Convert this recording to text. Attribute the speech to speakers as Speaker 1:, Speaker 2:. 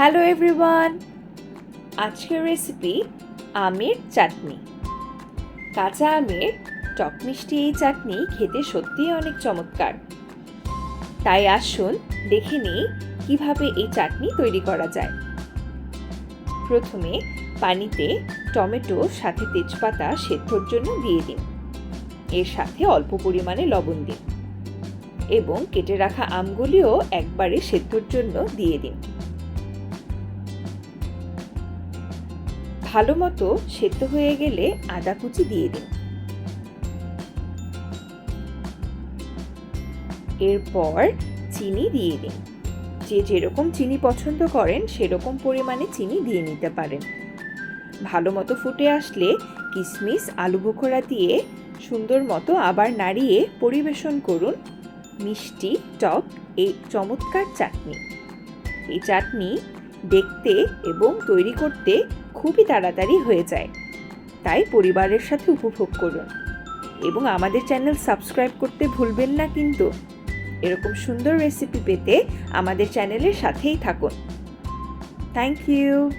Speaker 1: Hello everyone আজকের recipe আমের চাটনি। কাঁচা আমের টক মিষ্টি এই চাটনি খেতে সত্যিই অনেক চমৎকার। তাই আসুন দেখে নিই কীভাবে এই চাটনি তৈরি করা যায়। প্রথমে পানিতে টমেটো, সাথে তেজপাতা সেদ্ধর জন্য দিয়ে দিন। এর সাথে অল্প পরিমাণে লবণ দিন। এবং কেটে রাখা আমগুলিও একবারে সেদ্ধর জন্য দিয়ে দিন। ভালো মতো সেদ্ধ হয়ে গেলে আদা কুচি দিয়ে দিন। এরপর চিনি দিয়ে দিন। যে যেরকম চিনি পছন্দ করেন, সেরকম পরিমাণে চিনি দিয়ে নিতে পারেন। ভালো মতো ফুটে আসলে কিশমিশ আলু বোখরা দিয়ে সুন্দর মতো আবার নাড়িয়ে পরিবেশন করুন। মিষ্টি, টক, এই চমৎকার চাটনি। এই চাটনি দেখতে এবং তৈরি করতে খুবই তাড়াতাড়ি হয়ে যায়। তাই পরিবারের সাথে উপভোগ করুন। এবং আমাদের চ্যানেল সাবস্ক্রাইব করতে ভুলবেন না কিন্তু। এরকম সুন্দর রেসিপি পেতে আমাদের চ্যানেলের সাথেই থাকুন। Thank you.